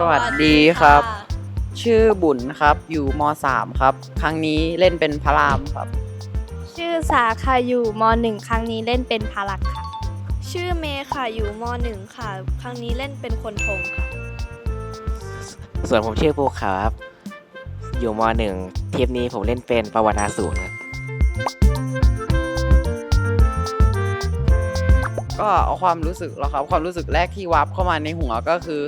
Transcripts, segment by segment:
สวัสดีครับ ชื่อบุญครับ อยู่ม .3 ครับ ครั้งนี้เล่นเป็นพระรามครับ ชื่อสาค่ะอยู่มหนึ่งครั้งนี้เล่นเป็นพารักค่ะ ชื่อเมย์ค่ะอยู่มหนึ่งค่ะ ครั้งนี้เล่นเป็นคนทงค่ะ ส่วนผมชื่อภูเขาครับ อยู่มหนึ่งเทปนี้ผมเล่นเป็นประวัติอาสูรครับก็เอาความรู้สึกแล้วครับ ความรู้สึกแรกที่วับเข้ามาในหัวก็คือ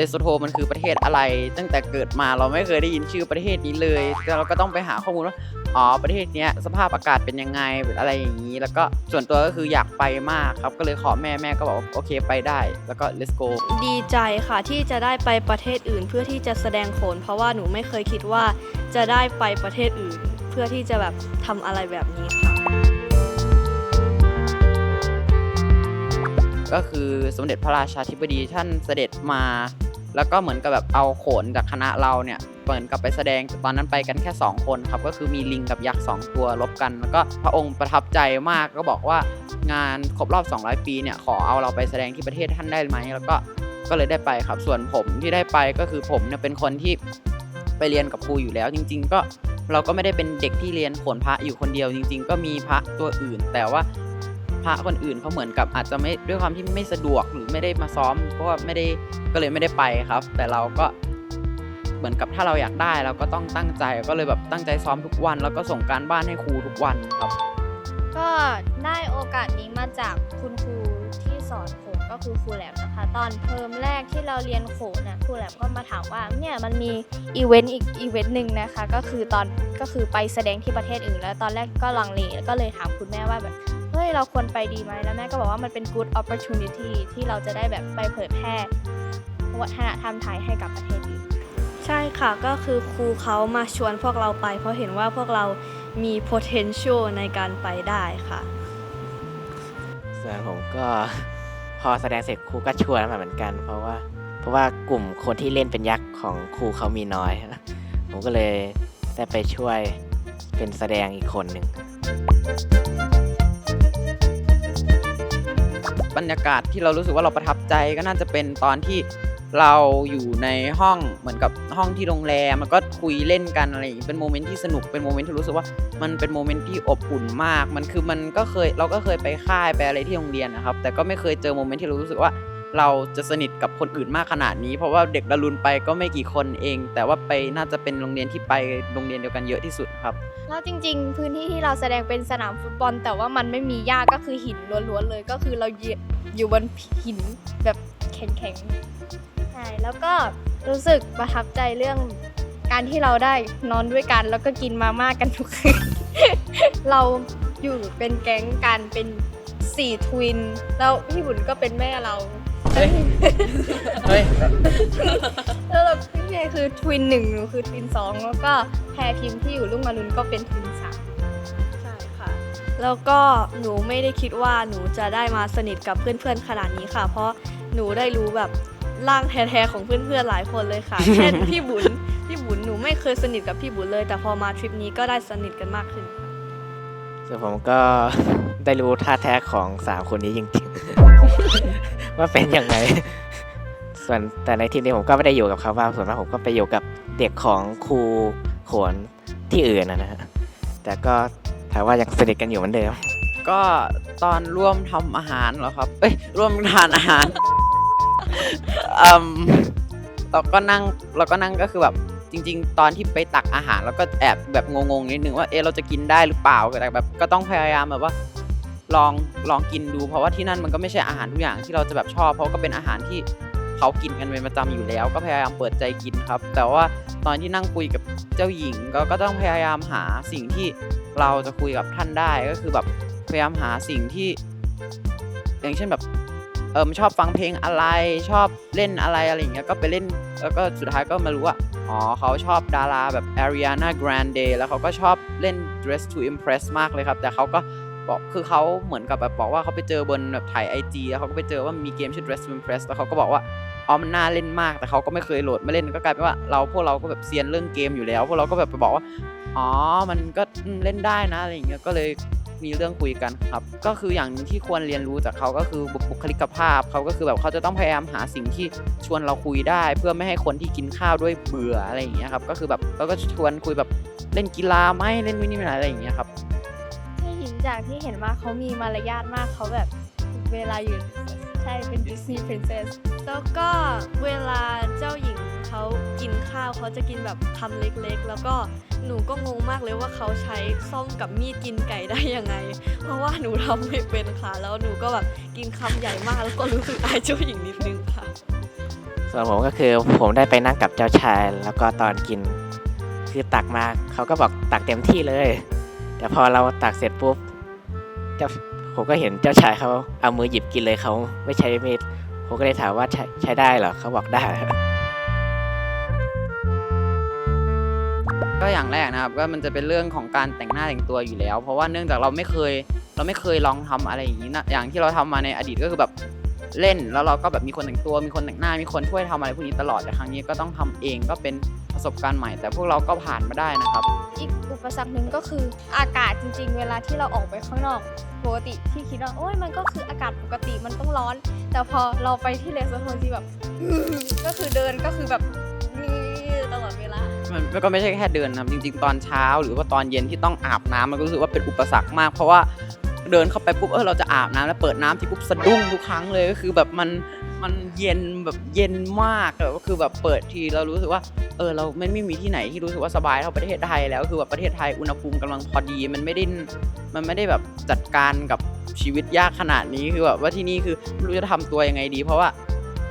เลสโทมันคือประเทศอะไร ตั้งแต่เกิดมาเราไม่เคยได้ยินชื่อประเทศนี้เลยแต่เราก็ต้องไปหาข้อมูลว่าอ๋อประเทศเนี้ยสภาพอากาศเป็นยังไงเป็นอะไรอย่างนี้ แล้วก็ส่วนตัวก็คืออยากไปมากครับ ก็เลยขอแม่แม่ก็บอกว่าโอเคไปได้ แล้วก็ let's go ดีใจค่ะที่จะได้ไปประเทศอื่นเพื่อที่จะแสดงโขน เพราะว่าหนูไม่เคยคิดว่าจะได้ไปประเทศอื่น เพื่อที่จะแบบทำอะไรแบบนี้ค่ะก็คือสมเด็จพระราชาธิบดีท่านเสด็จมา แล้วก็เหมือนกับแบบเอาโขนจากคณะเราเนี่ยเหมือนกับไปแสดงตอนนั้นไปกันแค่ 2 คนครับ ก็คือมีลิงกับยักษ์สองตัวลบกัน แล้วก็พระองค์ประทับใจมากก็บอกว่างานครบรอบ 200 ปีเนี่ยขอเอาเราไปแสดงที่ประเทศท่านได้ไหมแล้วก็ก็เลยได้ไปครับ ส่วนผมที่ได้ไปก็คือผมเนี่ยเป็นคนที่ไปเรียนกับครูอยู่แล้ว จริง ๆ ก็เราก็ไม่ได้เป็นเด็กที่เรียนขนพระอยู่คนเดียวจริง ๆ ก็มีพระตัวอื่น แต่ว่า พระคนอื่นเขาเหมือนกับอาจจะไม่ด้วยความที่ไม่สะดวกหรือไม่ได้มาซ้อม เพราะว่าไม่ได้ก็เลยไม่ได้ไปครับ แต่เราก็เหมือนกับถ้าเราอยากได้เราก็ต้องตั้งใจก็เลยแบบตั้งใจซ้อมทุกวัน แล้วก็ส่งการบ้านให้ครูทุกวันครับ ก็ได้โอกาสนี้มาจากคุณครูที่สอนโขนก็คือครูแหลมนะคะ ตอนเทอมแรกที่เราเรียนโขนน่ะครูแหลมก็มาถามว่าเนี่ยมันมีอีเวนต์อีกอีเวนต์หนึ่งนะคะ ก็คือตอนก็คือไปแสดงที่ประเทศอื่น แล้วตอนแรกก็ลังเลแล้วก็เลยถามคุณแม่ว่าแบบ ฮ้ยเราควรไปดีไหมแล้วแม่ก็บอกว่ามันเป็น good opportunity ที่เราจะได้แบบไปเผยแพร่วัฒนธรรมไทยให้กับประเทศอื่นใช่ค่ะก็คือครูเขามาชวนพวกเราไป เพราะเห็นว่าพวกเรามี potential ในการไปได้ค่ะส่วนผมก็พอแสดงเสร็จครูก็ชวนมาเหมือนกัน เพราะว่าเพราะว่ากลุ่มคนที่เล่นเป็นยักษ์ของครูเขามีน้อย ผมก็เลยได้ไปช่วยเป็นแสดงอีกคนหนึ่ง บรรยากาศที่เรารู้สึกว่าเราประทับใจก็น่าจะเป็นตอนที่เราอยู่ในห้องเหมือนกับห้องที่โรงแรมมันก็คุยเล่นกันอะไรอย่างงี้เป็นโมเมนต์ที่สนุกเป็นโมเมนต์ที่รู้สึกว่ามันเป็นโมเมนต์ที่อบอุ่นมาก มันคือมันก็เคยเราก็เคยไปค่ายไปอะไรที่โรงเรียนนะครับ แต่ก็ไม่เคยเจอโมเมนต์ที่เรารู้สึกว่า เราจะสนิทกับคนอื่นมากขนาดนี้ เพราะว่าเด็กดารุนไปก็ไม่กี่คนเอง แต่ว่าไปน่าจะเป็นโรงเรียนที่ไปโรงเรียนเดียวกันเยอะที่สุดครับ แล้วจริง ๆ พื้นที่ที่เราแสดงเป็นสนามฟุตบอล แต่ว่ามันไม่มีหญ้าก็คือหินล้วนๆเลย ก็คือเราอยู่บนหินแบบแข็งๆใช่แล้วก็รู้สึกประทับใจเรื่องการที่เราได้นอนด้วยกันแล้วก็กินมาม่ากันทุกคืน เราอยู่เป็นแก๊งกันเป็นสี่ทวิน แล้วพี่บุญก็เป็นแม่เรา เฮ้ย เฮ้ย แล้วเราพี่เมย์คือทวินหนึ่งหนูคือทวินสองแล้วก็แพรพิมพ์ที่อยู่รุ่งมารุนก็เป็นทวินสามใช่ค่ะ แล้วก็หนูไม่ได้คิดว่าหนูจะได้มาสนิทกับเพื่อนๆขนาดนี้ค่ะ เพราะหนูได้รู้แบบร่างแท้ๆของเพื่อนๆหลายคนเลยค่ะ เช่นพี่บุญพี่บุญหนูไม่เคยสนิทกับพี่บุญเลย แต่พอมาทริปนี้ก็ได้สนิทกันมากขึ้นค่ะส่วนผมก็ ได้รู้ท่าแท้ของสามคนนี้จริงๆ ว่าเป็นยังไง ส่วนแต่ในทีมนี้ผมก็ไม่ได้อยู่กับเขาว่าส่วนมากผมก็ไปอยู่กับเด็กของครูโขนที่อื่นนะนะฮะแต่ก็ถามว่ายังสนิทกันอยู่เหมือนเดิม ก็ตอนร่วมทำอาหารเหรอครับ เอ้ย ร่วมทานอาหาร อืมเราก็นั่งเราก็นั่งก็คือแบบจริง ๆ ตอนที่ไปตักอาหารเราก็แอบแบบงงๆนิดนึงว่าเอะเราจะกินได้หรือเปล่าแต่แบบก็ต้องพยายามแบบว่า ลองลองกินดูเพราะว่าที่นั่นมันก็ไม่ใช่อาหารทุกอย่างที่เราจะแบบชอบ เพราะก็เป็นอาหารที่เขากินกันเป็นประจำอยู่แล้ว ก็พยายามเปิดใจกินครับ แต่ว่าตอนที่นั่งคุยกับเจ้าหญิงก็ก็ต้องพยายามหาสิ่งที่เราจะคุยกับท่านได้ก็คือแบบพยายามหาสิ่งที่ อย่างเช่นแบบเอิมชอบฟังเพลงอะไรชอบเล่นอะไรอะไรอย่างเงี้ยก็ไปเล่นแล้วก็สุดท้ายก็มารู้ว่าอ๋อเขาชอบดาราแบบ Ariana Grande แล้วเขาก็ชอบเล่น Dress to Impress มากเลยครับ แต่เขาก็ บอกคือเขาเหมือนกับแบบบอกว่าเขาไปเจอบนแบบถ่ายไอจีแล้วเขาก็ไปเจอว่ามีเกมชื่อ Dress to Impress แล้วเขาก็บอกว่าอ๋อมันน่าเล่นมากแต่เขาก็ไม่เคยโหลดมาเล่นก็กลายเป็นว่าเราพวกเราก็แบบเซียนเรื่องเกมอยู่แล้วพวกเราก็แบบไปบอกว่าอ๋อมันก็เล่นได้นะอะไรอย่างเงี้ยก็เลยมีเรื่องคุยกันครับ ก็คืออย่างที่ควรเรียนรู้จากเขาก็คือบุบุคลิกภาพเขาก็คือแบบเขาจะต้องพยายามหาสิ่งที่ชวนเราคุยได้ เพื่อไม่ให้คนที่กินข้าวด้วยเบื่ออะไรอย่างเงี้ยครับก็คือแบบเราก็ชวนคุยแบบเล่นกีฬาไหมเล่นวินิจฉัยอะไรอย่างเงี้ยครับ จากที่เห็นว่าเขามีมารยาทมากเขาแบบเวลาอยู่ใช่เป็นดิสนีย์พรินเซสแล้วก็เวลาเจ้าหญิงเขากินข้าวเขาจะกินแบบคำเล็กๆ แล้วก็หนูก็งงมากเลยว่าเขาใช้ส้อมกับมีดกินไก่ได้ยังไง เพราะว่าหนูทำไม่เป็นค่ะ แล้วหนูก็แบบกินคำใหญ่มากแล้วก็รู้สึกอายเจ้าหญิงนิดนึงค่ะ ส่วนผมก็คือผมได้ไปนั่งกับเจ้าชาย แล้วก็ตอนกินคือตักมาเขาก็บอกตักเต็มที่เลย แต่พอเราตักเสร็จปุ๊บ เจ้าผมก็เห็นเจ้าชายเขาเอามือหยิบกินเลยเขาไม่ใช้มีดผมก็เลยถามว่าใช้ใช้ได้เหรอเขาบอกได้ก็อย่างแรกนะครับก็มันจะเป็นเรื่องของการแต่งหน้าแต่งตัวอยู่แล้ว เพราะว่าเนื่องจากเราไม่เคย เราไม่เคยลองทำอะไรอย่างนี้นะอย่างที่เราทำมาในอดีตก็คือแบบ เล่นแล้วเราก็แบบมีคนแต่งตัว มีคนแต่งหน้ามีคนช่วยทำอะไรพวกนี้ตลอดแต่ครั้งนี้ก็ต้องทำเองก็เป็นประสบการณ์ใหม่ แต่พวกเราก็ผ่านมาได้นะครับ อีกอุปสรรคหนึ่งก็คืออากาศจริง ๆ เวลาที่เราออกไปข้างนอกปกติที่คิดว่าโอ้ยมันก็คืออากาศปกติมันต้องร้อน แต่พอเราไปที่เลสโทนที่แบบก็คือเดินก็คือแบบนี่ตลอดเวลามันมันก็ไม่ใช่แค่เดินนะครับจริง ๆ ตอนเช้าหรือว่าตอนเย็นที่ต้องอาบน้ำมันก็รู้สึกว่าเป็นอุปสรรคมากเพราะว่า เดินเข้าไปปุ๊บเออเราจะอาบน้ำแล้วเปิดน้ำที่ปุ๊บสะดุ้งทุกครั้งเลยก็คือแบบมันมันเย็นแบบเย็นมากแล้วก็คือแบบเปิดทีเรารู้สึกว่าเออเราไม่ไม่มีที่ไหนที่รู้สึกว่าสบายเท่าประเทศไทยแล้วคือแบบประเทศไทยอุณหภูมิกำลังพอดีมันไม่ได้มันไม่ได้แบบจัดการกับชีวิตยากขนาดนี้คือแบบว่าที่นี่คือไม่รู้จะทำตัวยังไงดี เพราะว่า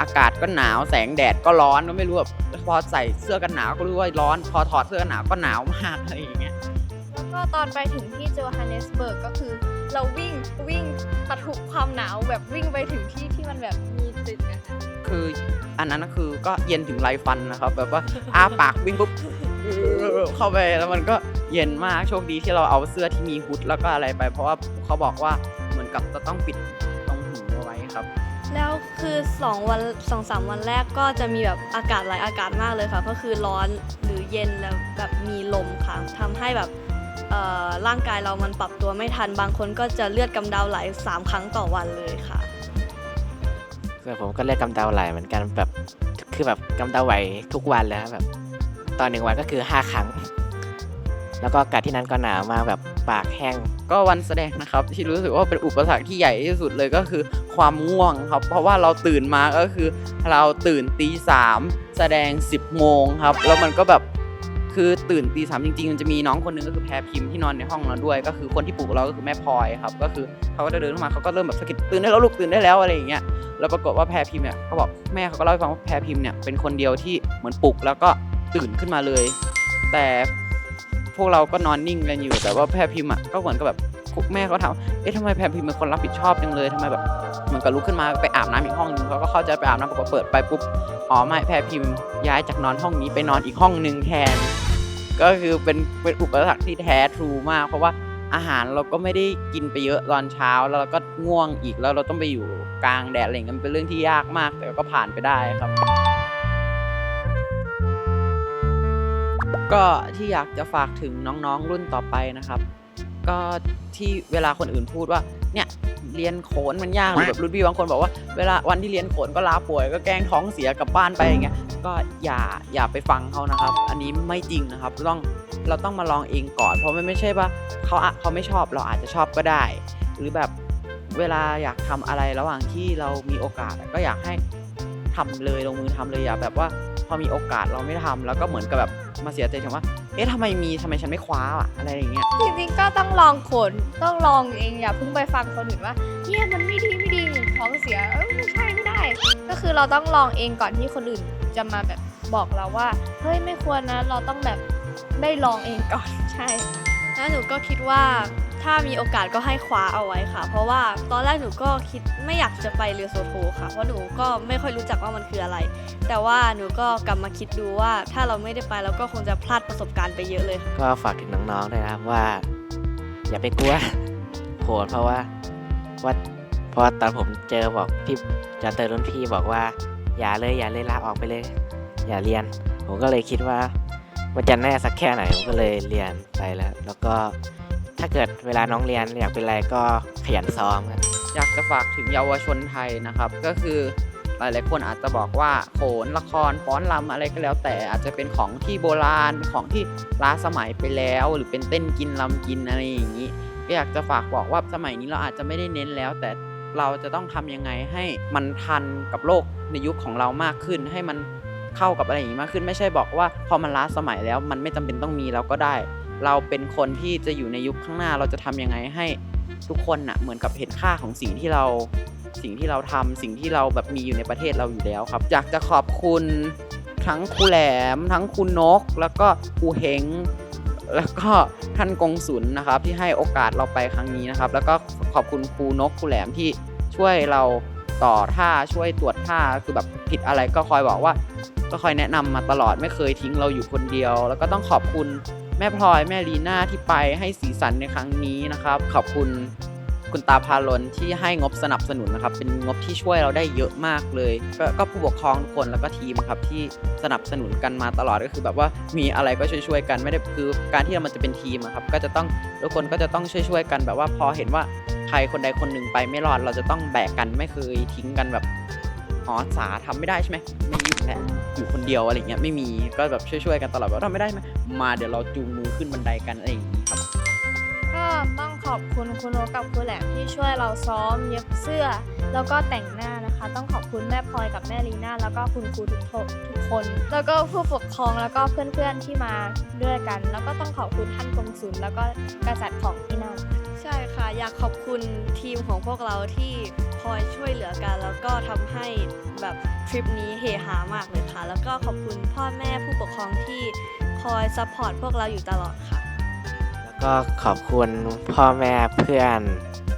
อากาศก็หนาวแสงแดดก็ร้อนก็ไม่รู้แบบพอใส่เสื้อกันหนาวก็รู้ว่าร้อน พอถอดเสื้อกันหนาวก็หนาวมากอะไรอย่างเงี้ยแล้วก็ตอนไปถึงที่โจฮันเนสเบิร์กก็คือ เราวิ่งวิ่งปะทุความหนาวแบบวิ่งไปถึงที่ที่มันแบบมีตึกอะค่ะคืออันนั้นก็คือก็เย็นถึงไรฟันนะครับ แบบว่าอ้าปากวิ่งปุ๊บเข้าไปแล้วมันก็เย็นมากโชคดีที่เราเอาเสื้อที่มีฮุดแล้วก็อะไรไป เพราะว่าเขาบอกว่าเหมือนกับจะต้องปิดตรงหูเอาไว้ครับ แล้วคือ2วันสองสามวันแรกก็จะมีแบบอากาศหลายอากาศมากเลยค่ะ ก็คือร้อนหรือเย็นแล้วแบบมีลมค่ะทำให้แบบ ร่างกายเรามันปรับตัวไม่ทัน บางคนก็จะเลือดกำเดาไหลสามครั้งต่อวันเลยค่ะ ส่วนผมก็เลือกกำเดาไหลเหมือนกันแบบคือแบบกำเดาไหวทุกวันแล้วแบบตอนหนึ่งวันก็คือห้าครั้ง แล้วก็อากาศที่นั้นก็หนาวมากแบบปากแห้ง ก็วันแสดงนะครับ ที่รู้สึกว่าเป็นอุปสรรคที่ใหญ่ที่สุดเลยก็คือ ความง่วงครับ เพราะว่าเราตื่นมาก็คือ เราตื่นตีสามแสดง 10โมงครับ แล้วมันก็แบบ คือตื่นตีสามจริงๆมันจะมีน้องคนหนึงก็คือแพรพิมพ์ที่นอนในห้องเราด้วย ก็คือคนที่ปลุกเราก็คือแม่พลอยครับ ก็คือเขาก็จะเดินเข้ามาเขาก็เริ่มแบบสะกิดตื่นได้แล้วลูกตื่นได้แล้วอะไรอย่างเงี้ยแล้วปรากฏว่าแพรพิมพ์เนี่ยเขาบอกแม่เขาก็เล่าให้ฟังว่าแพรพิมพ์เนี่ยเป็นคนเดียวที่เหมือนปลุกแล้วก็ตื่นขึ้นมาเลย แต่พวกเราก็นอนนิ่งกันอยู่แต่ว่าแพรพิมพ์อะก็เหมือนกับแบบแม่เขาถามเอ๊ะทำไมแพรพิมพ์เป็นคนรับผิดชอบจังเลยทำไมแบบเหมือนกับลุกขึ้นมาไปอาบน้ำอีกห้องนึงเขาก็เข้าใจไปอาบน้ำปรากฏเปิดไปปุ๊บอ๋อไม่แพรพิมพ์ย้ายจากนอนห้องนี้ไปนอนอีกห้องนึงแทน ก็คือเป็นเป็นอุปสรรคที่แท้ทรูมาก เพราะว่าอาหารเราก็ไม่ได้กินไปเยอะตอนเช้าแล้วเราก็ง่วงอีกแล้วเราต้องไปอยู่กลางแดดอะไรเงี้ยมันเป็นเรื่องที่ยากมากแต่ก็ผ่านไปได้ครับ ก็ที่อยากจะฝากถึงน้องๆรุ่นต่อไปนะครับ ก็ที่เวลาคนอื่นพูดว่าเนี่ย เรียนโขนมันยากหรือแบบรุ่นพี่บางคนบอกว่าเวลาวันที่เรียนโขนก็ลาป่วย ก็แกล้งท้องเสียกลับบ้านไปอย่างเงี้ยก็อย่าอย่าไปฟังเขานะครับ อันนี้ไม่จริงนะครับเราต้องเราต้องมาลองเองก่อน เพราะมันไม่ใช่ว่าเขาอะเขาไม่ชอบเราอาจจะชอบก็ได้ หรือแบบเวลาอยากทำอะไรระหว่างที่เรามีโอกาสก็อยากให้ทำเลยลงมือทำเลยอย่าแบบว่าพอมีโอกาสเราไม่ทำแล้วก็เหมือนกับแบบ มาเสียใจถึงว่า เอ๊ะทำไมมีทำไมฉันไม่คว้าอะอะไรอย่างเงี้ย จริงๆก็ต้องลองขนต้องลองเองอย่าเพิ่งไปฟังคนอื่นว่าเนี่ยมันไม่ดีไม่ดีท้องเสียเออไม่ใช่ไม่ได้ ก็คือเราต้องลองเองก่อนที่คนอื่นจะมาแบบบอกเราว่าเฮ้ยไม่ควรนะ เราต้องแบบได้ลองเองก่อนใช่แล้วหนูก็คิดว่า ถ้ามีโอกาสก็ให้คว้าเอาไว้ค่ะ เพราะว่าตอนแรกหนูก็คิดไม่อยากจะไปเรือโซโทค่ะ เพราะหนูก็ไม่ค่อยรู้จักว่ามันคืออะไร แต่ว่าหนูก็กลับมาคิดดูว่า ถ้าเราไม่ได้ไปเราก็คงจะพลาดประสบการณ์ไปเยอะเลยค่ะก็ฝากถึงน้องๆด้วยนะครับว่า อย่าไปกลัวโหดเพราะว่าว่าเพราะตอนผมเจอบอกพี่จอนเตอร์รุ่นพี่บอกว่า อย่าเลยอย่าเลยลาออกไปเลย อย่าเรียน ผมก็เลยคิดว่ามันจะแน่สักแค่ไหนผมก็เลยเรียนไปแล้ว แล้วก็ ถ้าเกิดเวลาน้องเรียนอยากเป็นอะไรก็ขยันซ้อมครับ อยากจะฝากถึงเยาวชนไทยนะครับ ก็คือหลายๆคนอาจจะบอกว่าโขนละครฟ้อนรำอะไรก็แล้วแต่อาจจะเป็นของที่โบราณเป็นของที่ล้าสมัยไปแล้ว หรือเป็นเต้นกินรำกินอะไรอย่างนี้ก็อยากจะฝากบอกว่าสมัยนี้เราอาจจะไม่ได้เน้นแล้ว แต่เราจะต้องทำยังไงให้มันทันกับโลกในยุคของเรามากขึ้น ให้มันเข้ากับอะไรอย่างนี้มากขึ้น ไม่ใช่บอกว่าพอมันล้าสมัยแล้ว มันไม่จำเป็นต้องมีเราก็ได้ เราเป็นคนที่จะอยู่ในยุคข้างหน้าเราจะทำยังไงให้ทุกคนน่ะเหมือนกับเห็นค่าของสิ่งที่เราสิ่งที่เราทำสิ่งที่เราแบบมีอยู่ในประเทศเราอยู่แล้วครับอยากจะขอบคุณทั้งครูแหลม ทั้งคุณนก แล้วก็ครูเฮงแล้วก็ท่านกงสุลนะครับ ที่ให้โอกาสเราไปครั้งนี้นะครับ แล้วก็ขอบคุณครูนกครูแหลมที่ช่วยเราต่อท่าช่วยตรวจท่าคือแบบผิดอะไรก็คอยบอกว่า ก็คอยแนะนำมาตลอดไม่เคยทิ้งเราอยู่คนเดียว แล้วก็ต้องขอบคุณ แม่พลอยแม่ลีน่าที่ไปให้สีสันในครั้งนี้นะครับ ขอบคุณคุณตาพาลนที่ให้งบสนับสนุนนะครับ เป็นงบที่ช่วยเราได้เยอะมากเลย ก็ก็ผู้ปกครองทุกคนแล้วก็ทีมครับที่สนับสนุนกันมาตลอดก็คือแบบว่ามีอะไรก็ช่วยๆกันไม่ได้คือการที่มันจะเป็นทีมครับก็จะต้องทุกคนก็จะต้องช่วยๆกันแบบว่าพอเห็นว่าใครคนใดคนหนึ่งไปไม่รอดเราจะต้องแบกกันไม่เคยทิ้งกันแบบอ๋อสาทำไม่ได้ใช่ไหมไม่ยู่แหละ เดียวอะไรเงี้ยไม่มีก็แบบช่วยๆกันตลอดว่าทำไม่ได้ไหมมาเดี๋ยวเราจูงมือขึ้นบันไดกันอะไรอย่างนี้ครับ ก็ต้องขอบคุณคุณโนกกับคุณแหลมที่ช่วยเราซ้อมเย็บเสื้อ แล้วก็แต่งหน้านะคะ ต้องขอบคุณแม่พลอยกับแม่ลีน่าแล้วก็คุณครูทุกคนทุกคน แล้วก็ผู้ปกครองแล้วก็เพื่อนๆที่มาด้วยกัน แล้วก็ต้องขอบคุณท่านกงสุลแล้วก็กษัตริย์ของที่นั่น ใช่ค่ะ อยากขอบคุณทีมของพวกเราที่คอยช่วยเหลือกัน แล้วก็ทำให้แบบทริปนี้เฮฮามากเลยค่ะ แล้วก็ขอบคุณพ่อแม่ผู้ปกครองที่คอยซัพพอร์ตพวกเราอยู่ตลอดค่ะ แล้วก็ขอบคุณพ่อแม่เพื่อน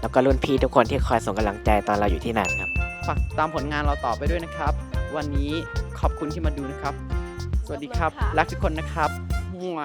แล้วก็รุ่นพี่ทุกคนที่คอยส่งกำลังใจตอนเราอยู่ที่นั่นครับ ฝากตามผลงานเราต่อไปด้วยนะครับ วันนี้ขอบคุณที่มาดูนะครับ สวัสดีครับขอบคุณค่ะรักทุกคนนะครับมั่ว